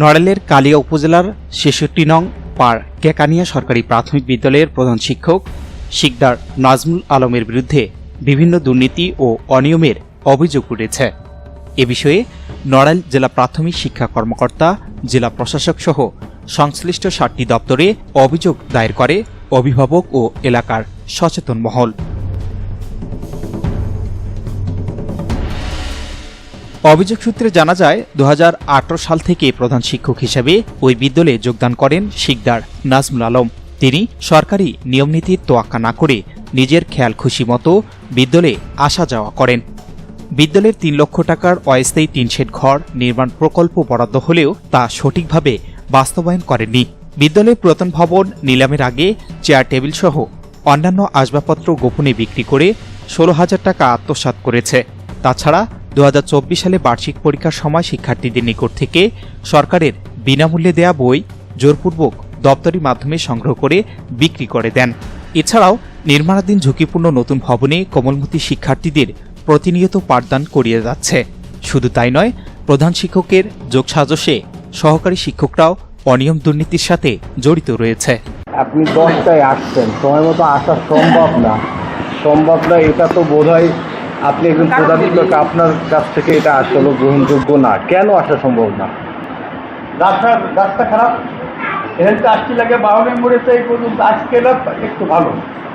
নড়াইলের কালিয়া উপজেলার ছেষট্টি নং পার কেকানিয়া সরকারি প্রাথমিক বিদ্যালয়ের প্রধান শিক্ষক শিকদার নাজমুল আলমের বিরুদ্ধে বিভিন্ন দুর্নীতি ও অনিয়মের অভিযোগ উঠেছে। এ বিষয়ে নড়াইল জেলা প্রাথমিক শিক্ষা কর্মকর্তা, জেলা প্রশাসক সহ সংশ্লিষ্ট সাতটি দপ্তরে অভিযোগ দায়ের করে অভিভাবক ও এলাকার সচেতন মহল। অভিযোগ সূত্রে জানা যায় দু হাজার আঠারো সাল থেকে প্রধান শিক্ষক হিসেবে ওই বিদ্যালয়ে যোগদান করেন শিকদার নাজমুল আলম। তিনি সরকারি নিয়মনীতির তোয়াক্কা না করে নিজের খেয়াল খুশি মতো বিদ্যালয়ে আসা যাওয়া করেন। বিদ্যালয়ের তিন লক্ষ টাকার অস্থায়ী তিন শেড ঘর নির্মাণ প্রকল্প বরাদ্দ হলেও তা সঠিকভাবে বাস্তবায়ন করেননি। বিদ্যালয়ের পুরাতন ভবন নিলামের আগে চেয়ার টেবিল সহ অন্যান্য আসবাবপত্র গোপনে বিক্রি করে ষোলো হাজার টাকা আত্মসাৎ করেছে। তাছাড়া দু হাজার চব্বিশ সালে বার্ষিক পরীক্ষার সময় শিক্ষার্থীদের নিকট থেকে সরকারের বিনামূল্যে দেয়া বই জোরপূর্বক দপ্তরি মাধ্যমে সংগ্রহ করে বিক্রি করে দেন। এছাড়াও নির্মাণাধীন ঝুঁকিপূর্ণ নতুন ভবনে কোমলমতি শিক্ষার্থীদের প্রতিনিয়ত পাঠদান করিয়ে যাচ্ছে। শুধু তাই নয়, প্রধান শিক্ষকের যোগসাজশে সহকারী শিক্ষকরাও অনিয়ম দুর্নীতির সাথে জড়িত রয়েছে। আপনি দশটায় আসছেন। সময় মতো আসা সম্ভব না। সম্ভব না, এটা তো বোধ হয় আপনি একজন প্রধান আপনার কাছ থেকে এটা আসলে গ্রহণযোগ্য না। কেন আসা সম্ভব না? রাস্তা রাস্তা খারাপ। এখান থেকে আসতে লাগে বাউনের মোড়ে তো এই পর্যন্ত আজকে একটু ভালো।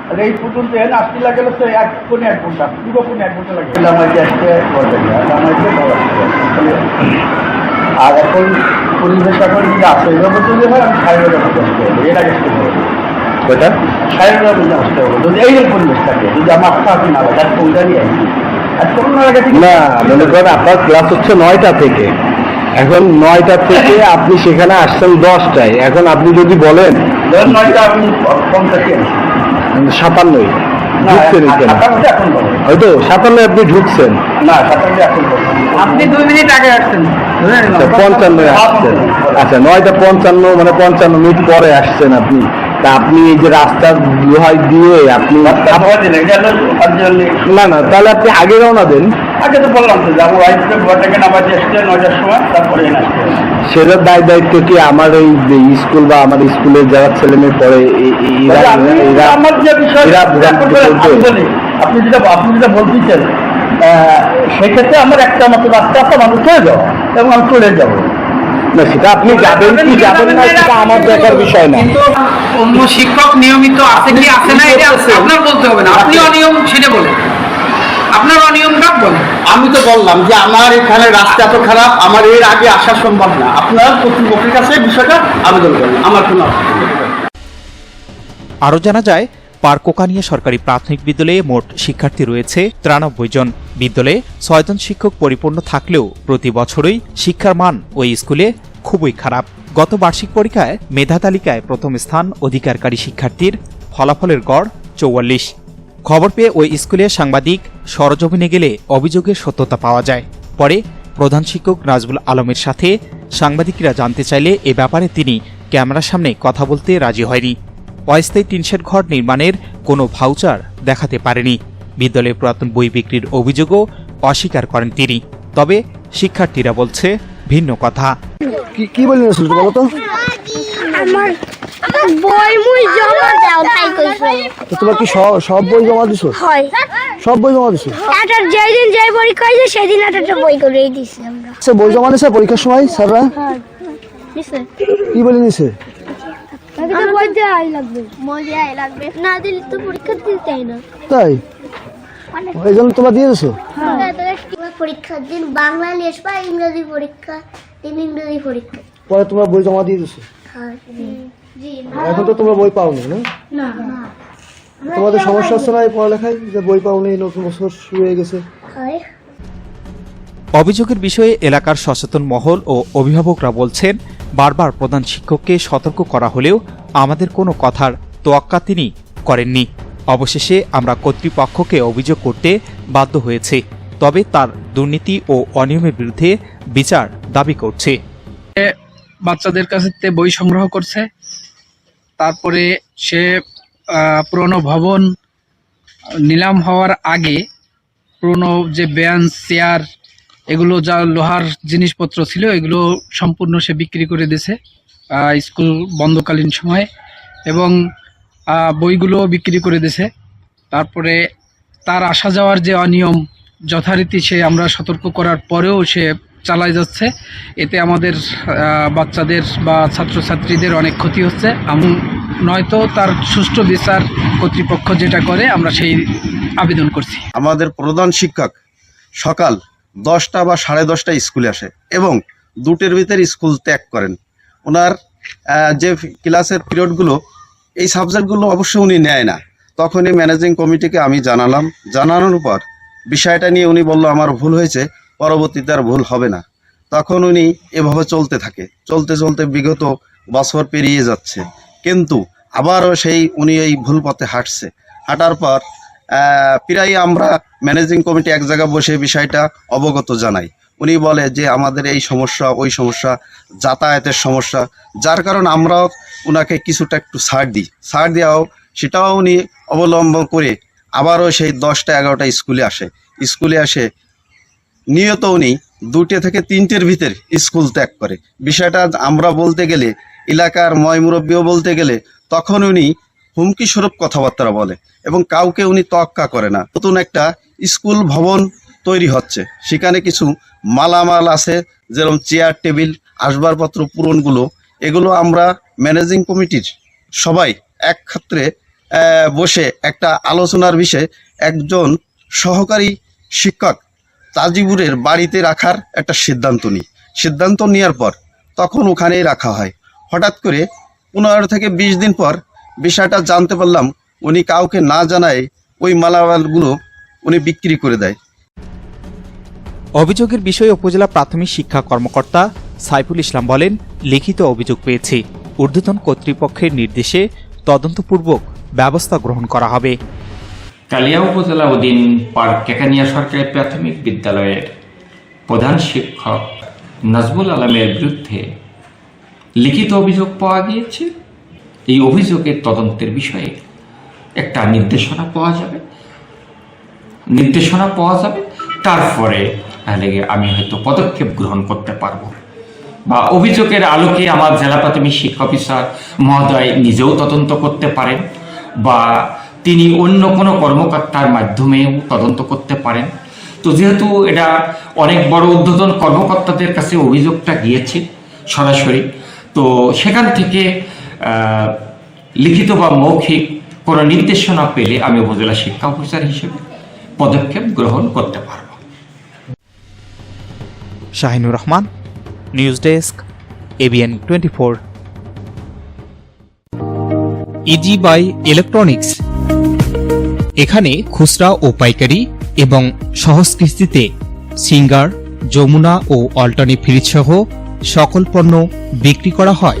আর এই পর্যন্ত এখানে আসতে লাগে তো এক কোণে এক ঘণ্টা পুরো কোণে এক ঘণ্টা লাগে। আমাকে আসতে আমাকে আর এখন পরিবেশ এখন যদি আসে এভাবে যদি হয় আমি হবে এর আগে আসতে হবে কোথা সাড়ে নটার মধ্যে আসতে হবে যদি এই পরিবেশ থাকে যদি আমার আশা আপনি না মনে করেন আপনার ক্লাস হচ্ছে নয়টা থেকে। এখন নয়টা থেকে আপনি সেখানে আসছেন দশটায়। এখন আপনি যদি বলেন সাতান্নই ঢুকছেন হয়তো সাতান্নয় আপনি ঢুকছেন। না এখন আপনি দুই মিনিট আগে আসছেন। আচ্ছা, পঞ্চান্ন আসছেন। আচ্ছা নয়টা পঞ্চান্ন মানে পঞ্চান্ন মিনিট পরে আসছেন আপনি। তা আপনি এই যে রাস্তার দোহাই দিয়ে আপনি না না তাহলে আপনি আগে রওনা দেন। আগে তো বললাম তো যে আমার ওয়াইফকে ঘর থেকে নামাজ আসছে সময় তারপরে। সেটার দায় দায়িত্ব কি আমার এই স্কুল বা আমার স্কুলের যারা ছেলে মেয়ে পড়ে আপনি যেটা বলতে- আপনি যেটা বলতেছেন আহ, সেক্ষেত্রে আমার একটা মতো রাস্তা আছে মানুষ চলে যাও এবং আমি চলে যাব। না সেটা আপনি যাবেন কি যাবেন না সেটা আমার দেখার বিষয় না। কিন্তু অন্য শিক্ষক নিয়মিত আছে কি আছে না এটা আপনার বলতে হবে না। আপনি অনিয়ম সেটা বলেন। আপনার অনিয়মটা বলেন। আমি তো বললাম যে আমার এখানে রাস্তা এত খারাপ আমার এর আগে আসা সম্ভব না। আপনার কর্তৃপক্ষের কাছে বিষয়টা আবেদন করেন আমার কোনো। আরও জানা যায় পার্কোকানিয়া সরকারি প্রাথমিক বিদ্যালয়ে মোট শিক্ষার্থী রয়েছে তিরানব্বই জন। বিদ্যালয়ে ছয়জন শিক্ষক পরিপূর্ণ থাকলেও প্রতি বছরই শিক্ষার মান ওই স্কুলে খুবই খারাপ। গত বার্ষিক পরীক্ষায় মেধা তালিকায় প্রথম স্থান অধিকারকারী শিক্ষার্থীর ফলাফলের গড় চৌয়াল্লিশ। খবর পেয়ে ওই স্কুলে সাংবাদিক সরজমিনে গেলে অভিযোগের সত্যতা পাওয়া যায়। পরে প্রধান শিক্ষক নাজবুল আলমের সাথে সাংবাদিকরা জানতে চাইলে এ ব্যাপারে তিনি ক্যামেরার সামনে কথা বলতে রাজি হয়নি। অস্থায়ী টিনশেড ঘর নির্মাণের কোনো ভাউচার দেখাতে পারেনি। বিদ্যালয়ে পুরাতন বই বিক্রির অভিযোগও অস্বীকার করেন তিনি। তবে শিক্ষার্থীরা বলছে ভিন্ন কথা। কি কি বললেন বলো তো? আমার বই মুই জমা দাও তাই কইছো। তো তোমার কি সব বই জমা দিছো? হয়। সব বই জমা দিছো? একটা যেই দিন যেই পরীক্ষা হয়েছে সেদিন একটা একটা বই করেই দিছি আমরা। সে বই জমা দিছে পরীক্ষার সময় স্যাররা? কি বলে নিছে? আমার বই দেওয়াই লাগবে। বই দেওয়াই লাগবে। না দিলে তো পরীক্ষা দিতে চাই না। তাই? এই জন্য তোমরা দিয়ে দিছো? পরীক্ষার দিন? বাংলা লিখবা ইংরেজি পরীক্ষা দিন ইংরেজি পরীক্ষা। পরে তোমরা বই জমা দিয়ে দিছো? এখন তো তোমরা বই পাওনি না? তোমাদের সমস্যা হচ্ছে না এই পড়ালেখায় যে বই পাওনি নতুন বছর শুরু হয়ে গেছে? অভিযোগের বিষয়ে এলাকার সচেতন মহল ও অভিভাবকরা বলছেন বারবার প্রধান শিক্ষককে সতর্ক করা হলেও আমাদের কোনো কথার তোয়াক্কা তিনি করেননি। অবশেষে আমরা কর্তৃপক্ষকে অভিযোগ করতে বাধ্য হয়েছে, তবে তার দুর্নীতি ও অনিয়মের বিরুদ্ধে বিচার দাবি করছে। বাচ্চাদের কাছে বই সংগ্রহ করছে, তারপরে সে পুরনো ভবন নিলাম হওয়ার আগে পুরনো যে বেঞ্চ, চেয়ার এগুলো যা লোহার জিনিসপত্র ছিল, এগুলো সম্পূর্ণ সে বিক্রি করে দিয়েছে স্কুল বন্ধকালীন সময়ে। এবং বইগুলো বিক্রি করে দিয়েছে। তারপরে তার আসা যাওয়ার যে অনিয়ম, যথারীতি সে আমরা সতর্ক করার পরেও সে চালায় যাচ্ছে। এতে আমাদের বাচ্চাদের বা ছাত্রছাত্রীদের অনেক ক্ষতি হচ্ছে। এবং নয়তো তার সুষ্ঠু বিচার কর্তৃপক্ষ যেটা করে, আমরা সেই আবেদন করছি। আমাদের প্রধান শিক্ষক সকাল দশটা বা সাড়ে দশটা স্কুলে আসে এবং দুটের ভিতরে স্কুল ত্যাগ করেন। ওনার যে ক্লাসের পিরিয়ডগুলো, এই সাবজেক্টগুলো অবশ্য উনি নেয় না। তখনই ম্যানেজিং কমিটিকে আমি জানালাম। জানানোর পর বিষয়টা নিয়ে উনি বলল, আমার ভুল হয়েছে, পরবর্তীতে আর ভুল হবে না। তখন উনি এভাবে চলতে থাকে। চলতে চলতে বিগত বছর পেরিয়ে যাচ্ছে। কিন্তু আবারও সেই উনি এই ভুল পথে হাঁটছে। হাঁটার পর প্রায় আমরা ম্যানেজিং কমিটি এক জায়গায় বসে বিষয়টা অবগত জানাই। উনি বলে যে, আমাদের এই সমস্যা, ওই সমস্যা, যাতায়াতের সমস্যা, যার কারণে আমরাও ওনাকে কিছুটা একটু ছাড় দিই। ছাড় দেওয়াও, সেটাও উনি অবলম্বন করে আবারও সেই দশটা এগারোটা স্কুলে আসে। স্কুলে আসে নিয়ত উনি দুটে থেকে তিনটের ভিতর স্কুল ত্যাগ করে। বিষয়টা আমরা বলতে গেলে, এলাকার ময় মুরব্বীও বলতে গেলে, তখন উনি হুমকি স্বরূপ কথাবার্তা বলে এবং কাউকে উনি তক্কা করে না। নতুন একটা স্কুল ভবন তৈরি হচ্ছে। সেখানে কিছু মালামাল আছে, যেরকম চেয়ার, টেবিল, আসবাবপত্র, পূরণগুলো। এগুলো আমরা ম্যানেজিং কমিটির সবাই এক ক্ষেত্রে বসে একটা আলোচনার বিষয়ে একজন সহকারী শিক্ষক তাজিবুরের বাড়িতে রাখার একটা সিদ্ধান্ত নিই। সিদ্ধান্ত নেওয়ার পর তখন ওখানেই রাখা হয়। হঠাৎ করে পনেরো থেকে বিশ দিন পর বিষয়টা জানতে পারলাম উনি কাউকে না জানায় ওই মালামালগুলো উনি বিক্রি করে দেয়। অভিযোগের বিষয়ে উপজেলা প্রাথমিক শিক্ষা কর্মকর্তা সাইফুল ইসলাম বলেন লিখিত অভিযোগ পেয়েছি। ঊর্ধ্বতন কর্তৃপক্ষের নির্দেশে তদন্তপূর্বক ব্যবস্থা গ্রহণ করা হবে। কালিয়া উপজেলা অধীন পার্ক কেকানিয়া সরকারি প্রাথমিক বিদ্যালয়ের প্রধান শিক্ষক নাজমুল আলমের বিরুদ্ধে লিখিত অভিযোগ পাওয়া গিয়েছে। এই অভিযোগের তদন্তের বিষয়ে একটা নির্দেশনা পাওয়া যাবে। নির্দেশনা পাওয়া যাবে, তারপরে আমি হয়তো পদক্ষেপ গ্রহণ করতে পারব। বা অভিযোগের আলোকে আমার জেলা প্রাথমিক শিক্ষা অফিসার মহোদয় নিজেও তদন্ত করতে পারেন, বা তিনি অন্য কোনো কর্মকর্তার মাধ্যমেও তদন্ত করতে পারেন। তো যেহেতু এটা অনেক বড় উদ্বোধন কর্মকর্তাদের কাছে অভিযোগটা গিয়েছে সরাসরি, তো সেখান থেকে লিখিত বা মৌখিক কোনো নির্দেশনা পেলে আমি উপজেলা শিক্ষা অফিসার হিসেবে পদক্ষেপ গ্রহণ করতে পারব। Shahinur Rahman news desk ABN twenty four. Easy buy electronics. এখানে খুচরা ও পাইকারি এবং সহজ কিস্তিতে সিঙ্গার যমুনা ও অল্টানি ফ্রিজ সহ সকল পণ্য বিক্রি করা হয়।